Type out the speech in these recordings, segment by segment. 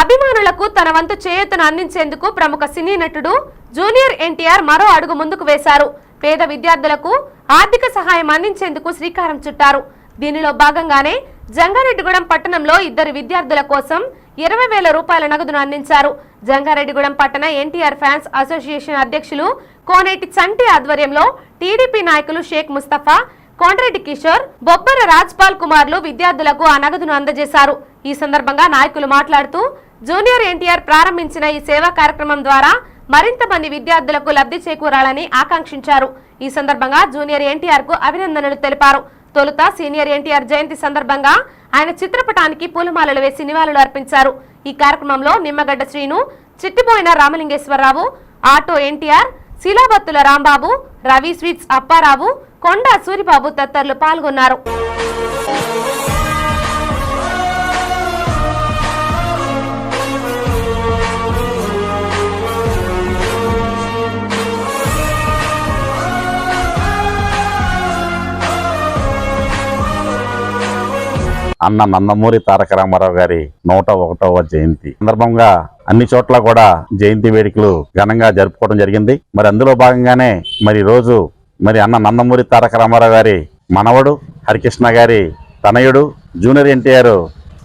అభిమానులకు తన వంతు చేయూతను అందించేందుకు ప్రముఖ సినీ నటుడు జూనియర్ ఎన్టీఆర్ మరో అడుగు ముందుకు వేశారు. పేద విద్యార్థులకు ఆర్థిక సహాయం అందించేందుకు శ్రీకారం చుట్టారు. దీనిలో భాగంగానే జంగారెడ్డిగూడెం పట్టణంలో ఇద్దరు విద్యార్థుల కోసం ఇరవై వేల రూపాయల నగదును అందించారు. జంగారెడ్డిగూడెం పట్టణ ఎన్టీఆర్ ఫ్యాన్స్ అసోసియేషన్ అధ్యక్షులు కోనేటి చంటి ఆధ్వర్యంలో టీడీపీ నాయకులు షేక్ ముస్తఫా కోండ్రెడ్డి కిషోర్ బొబ్బర రాజ్పాల్ కుమార్లు విద్యార్థులకు ఆ నగదును అందజేశారు. ఈ సందర్భంగా నాయకులు మాట్లాడుతూ జూనియర్ ఎన్టీఆర్ ప్రారంభించిన ఈ సేవా కార్యక్రమం ద్వారా మరింత మంది విద్యార్థులకు లబ్ధి చేకూరాలని ఆకాంక్షించారు. ఈ సందర్భంగా జూనియర్ ఎన్టీఆర్కు అభినందనలు తెలిపారు. తొలుత సీనియర్ ఎన్టీఆర్ జయంతి సందర్భంగా ఆయన చిత్రపటానికి పూలమాలలు వేసి నివాళులు అర్పించారు. ఈ కార్యక్రమంలో నిమ్మగడ్డ శ్రీను చిట్టిపోయిన రామలింగేశ్వరరావు ఆటో ఎన్టీఆర్ శిలాబత్తుల రాంబాబు రవి స్వీట్స్ అప్పారావు కొండ సూరిబాబు తదితరులు పాల్గొన్నారు. అన్న నందమూరి తారక రామారావు గారి నూట ఒకటవ జయంతి. సందర్భంగా అన్ని చోట్ల కూడా జయంతి వేడుకలు ఘనంగా జరుపుకోవడం జరిగింది. మరి అందులో భాగంగానే మరి రోజు మరి అన్న నందమూరి తారక రామారావు గారి మనవడు హరికృష్ణ గారి తనయుడు జూనియర్ ఎన్టీఆర్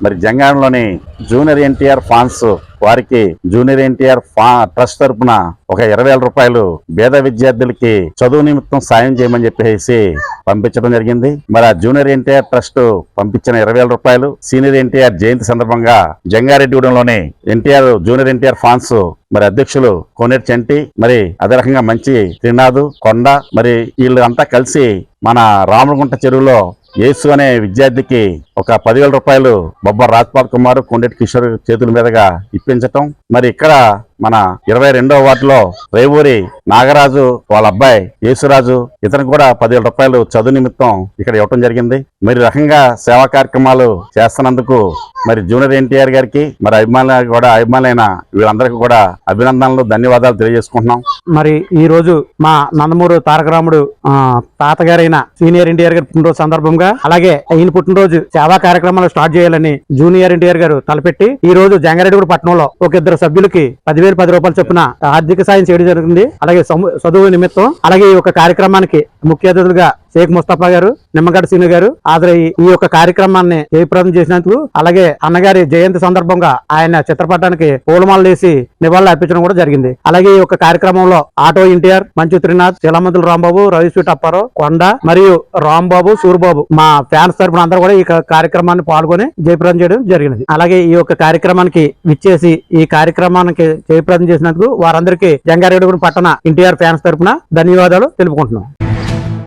మరి జంగాంలోని జూనియర్ ఎన్టీఆర్ ఫాన్స్ వారికి జూనియర్ ఎన్టీఆర్ ఫా ట్రస్ట్ తరపున ఒక ఇరవై వేల రూపాయలు పేద విద్యార్థులకి చదువు నిమిత్తం సాయం చేయమని చెప్పేసి పంపించడం జరిగింది. మరి ఆ జూనియర్ ఎన్టీఆర్ ట్రస్ట్ పంపించిన ఇరవై వేల రూపాయలు సీనియర్ ఎన్టీఆర్ జయంతి సందర్భంగా జంగారెడ్డిగూడెంలోని ఎన్టీఆర్ జూనియర్ ఎన్టీఆర్ ఫాన్స్ మరి అధ్యక్షులు కోనేటి చంటి మరి అదే రకంగా మంచి త్రినాథ్ కొండ మరి వీళ్ళు అంతా కలిసి మన రామగుంట చెరువులో యేసు అనే విద్యార్థికి ఒక పదివేల రూపాయలు బొబ్బర్ రాజ్పాల్ కుమార్ కొండెటి కిషోర్ చేతుల మీదుగా ఇప్పించటం మరి ఇక్కడ మన ఇరవై రెండవ వార్డులో రేవూరి నాగరాజు వాళ్ళ అబ్బాయి యేసురాజు ఇతను కూడా పదివేల రూపాయలు చదువు నిమిత్తం ఇక్కడ ఇవ్వటం జరిగింది. మరి రకంగా సేవా కార్యక్రమాలు చేస్తున్నందుకు మరి జూనియర్ ఎన్టీఆర్ గారికి మరి అభిమానులు కూడా అభిమానులైన వీళ్ళందరికీ కూడా అభినందనలు ధన్యవాదాలు తెలియజేసుకుంటున్నాం. మరి ఈ రోజు మా నందమూరు తారక రాముడు తాతగారైన సీనియర్ ఎన్టీఆర్ గారి పుట్టినరోజు సందర్భంగా అలాగే ఈయన పుట్టినరోజు సేవా కార్యక్రమాలు స్టార్ట్ చేయాలని జూనియర్ ఎన్టీఆర్ గారు తలపెట్టి ఈ రోజు జంగారెడ్డిగూడ పట్టణంలో ఒక ఇద్దరు సభ్యులకి పదివేలు పది రూపాయలు చొప్పున ఆర్థిక సాయం చేయడం జరిగింది అలాగే చదువు నిమిత్తం అలాగే ఈ యొక్క కార్యక్రమానికి ముఖ్య అతిథులుగా షేక్ ముస్తఫా గారు నిమ్మగడ్డ సీను గారు ఆదర ఈ యొక్క కార్యక్రమాన్ని జయప్రదం చేసినందుకు అలాగే అన్నగారి జయంతి సందర్భంగా ఆయన చిత్రపటానికి పూలమాలలు వేసి నివాళులు అర్పించడం కూడా జరిగింది. అలాగే ఈ యొక్క కార్యక్రమంలో ఆటో ఎన్టీఆర్ మంచు త్రినాథ్ శిలామంతులు రాంబాబు రవి స్వీట్ అప్పారావు కొండ మరియు రాంబాబు సూర్బాబు మా ఫ్యాన్స్ తరపున అందరూ కూడా ఈ కార్యక్రమాన్ని పాల్గొని జయప్రదం చేయడం జరిగినది. అలాగే ఈ యొక్క కార్యక్రమానికి విచ్చేసి ఈ కార్యక్రమానికి జయప్రదం చేసినందుకు వారందరికీ జంగారెడ్డి పట్టణ ఎన్టీఆర్ ఫ్యాన్స్ తరపున ధన్యవాదాలు తెలుపుకుంటున్నాం.